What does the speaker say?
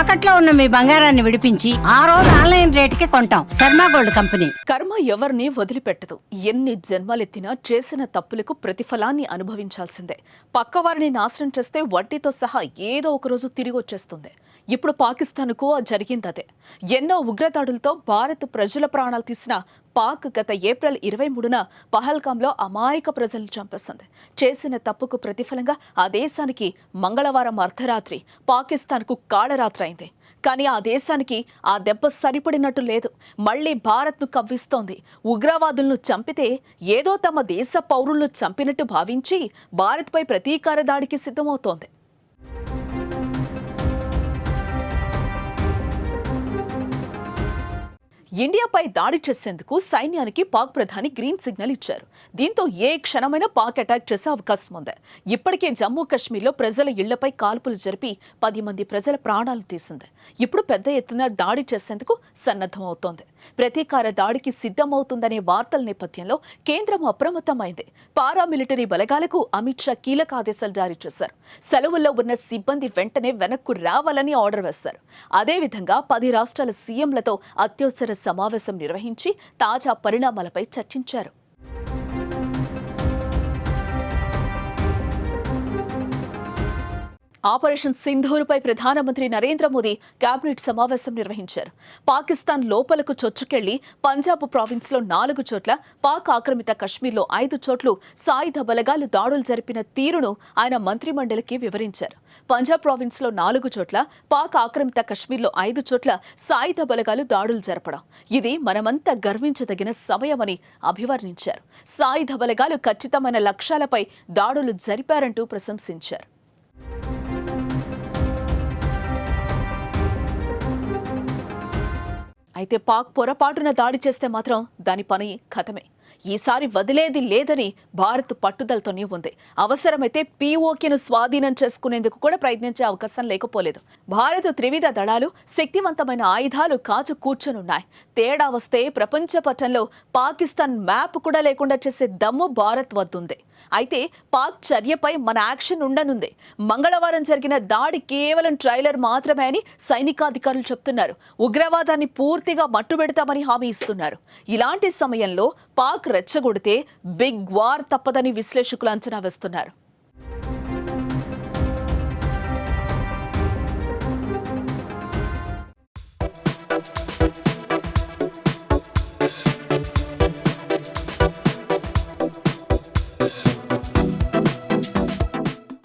తాకట్లో ఉన్న మీ బంగారాన్ని విడిపించి ఆ రోజు ఆన్లైన్ రేటుకి కొంటాం. Sharma gold company. కర్మ ఎవరిని వదిలిపెట్టదు. ఎన్ని జన్మలెత్తినా చేసిన తప్పులకు ప్రతిఫలాన్ని అనుభవించాల్సిందే. పక్కవారిని నాశనం చేస్తే వడ్డీతో సహా ఏదో ఒక రోజు తిరిగి వచ్చేస్తుంది ఇప్పుడు పాకిస్తాన్కు జరిగింది అదే. ఎన్నో ఉగ్రదాడులతో భారత్ ప్రజల ప్రాణాలు తీసిన పాక్ గత ఏప్రిల్ ఇరవై మూడున పహల్గాంలో అమాయక ప్రజలను చంపేస్తుంది చేసిన తప్పుకు ప్రతిఫలంగా ఆ దేశానికి మంగళవారం అర్ధరాత్రి పాకిస్తాన్కు కాళరాత్రి అయింది. కానీ ఆ దేశానికి ఆ దెబ్బ సరిపడినట్టు లేదు. మళ్ళీ భారత్ను కవ్విస్తోంది. ఉగ్రవాదులను చంపితే ఏదో తమ దేశ పౌరులను చంపినట్టు భావించి భారత్పై ప్రతీకార దాడికి సిద్ధమవుతోంది. ఇండియాపై దాడి చేసేందుకు సైన్యానికి పాక్ ప్రధాని గ్రీన్ సిగ్నల్ ఇచ్చారు. దీంతో ఏ క్షణమైనా పాక్ అటాక్ చేసే అవకాశం ఉంది. ఇప్పటికే జమ్మూ కాశ్మీర్లో ప్రజల ఇళ్ళపై కాల్పులు జరిపి పది మంది ప్రజల ప్రాణాలు తీసింది. ఇప్పుడు పెద్ద ఎత్తున దాడి చేసేందుకు సన్నద్ధమవుతోంది ప్రతీకార దాడికి సిద్ధమవుతుందనే వార్తల నేపథ్యంలో కేంద్రం అప్రమత్తమైంది. పారామిలిటరీ బలగాలకు అమిత్ షా కీలక ఆదేశాలు జారీ చేశారు. సెలవుల్లో ఉన్న సిబ్బంది వెంటనే వెనక్కు రావాలని ఆర్డర్ వేస్తారు అదేవిధంగా పది రాష్ట్రాల సీఎంలతో అత్యవసర సమావేశం నిర్వహించి తాజా పరిణామాలపై చర్చించారు. ఆపరేషన్ సింధూరుపై ప్రధానమంత్రి నరేంద్ర మోదీ కేబినెట్ సమావేశం నిర్వహించారు. పాకిస్తాన్ లోపలకు చొచ్చుకెళ్ళి పంజాబ్ ప్రావిన్స్లో నాలుగు చోట్ల పాక్ ఆక్రమిత కశ్మీర్లో ఐదు చోట్లు సాయుధ బలగాలు దాడులు జరిపిన తీరును ఆయన మంత్రిమండలికి వివరించారు. పంజాబ్ ప్రావిన్స్లో నాలుగు చోట్ల పాక్ ఆక్రమిత కశ్మీర్లో ఐదు చోట్ల సాయుధ బలగాలు దాడులు జరపడం. ఇది మనమంతా గర్వించదగిన సమయమని అభివర్ణించారు. సాయుధ బలగాలు ఖచ్చితమైన లక్ష్యాలపై దాడులు జరిపారంటూ ప్రశంసించారు. అయితే పాక్ పొరపాటున దాడి చేస్తే మాత్రం దాని పని కథమే. ఈసారి వదిలేది లేదని భారత్ పట్టుదలతోనే ఉంది అవసరమైతే పీఓకేను స్వాధీనం చేసుకునేందుకు కూడా ప్రయత్నించే అవకాశం లేకపోలేదు. భారత్ త్రివిధ దళాలు శక్తివంతమైన ఆయుధాలు కాచు కూర్చొనున్నాయి. తేడా వస్తే ప్రపంచ పటంలో పాకిస్తాన్ మ్యాప్ కూడా లేకుండా చేసే దమ్ము భారత్ వద్దుంది. అయితే పాక్ చర్యపై మన యాక్షన్ ఉండనుంది. మంగళవారం జరిగిన దాడి కేవలం ట్రైలర్ మాత్రమే అని సైనికాధికారులు చెప్తున్నారు. ఉగ్రవాదాన్ని పూర్తిగా మట్టుబెడతామని హామీ ఇస్తున్నారు. ఇలాంటి సమయంలో పాక్ రెచ్చగొడితే బిగ్ వార్ తప్పదని విశ్లేషకులు అంచనా వేస్తున్నారు.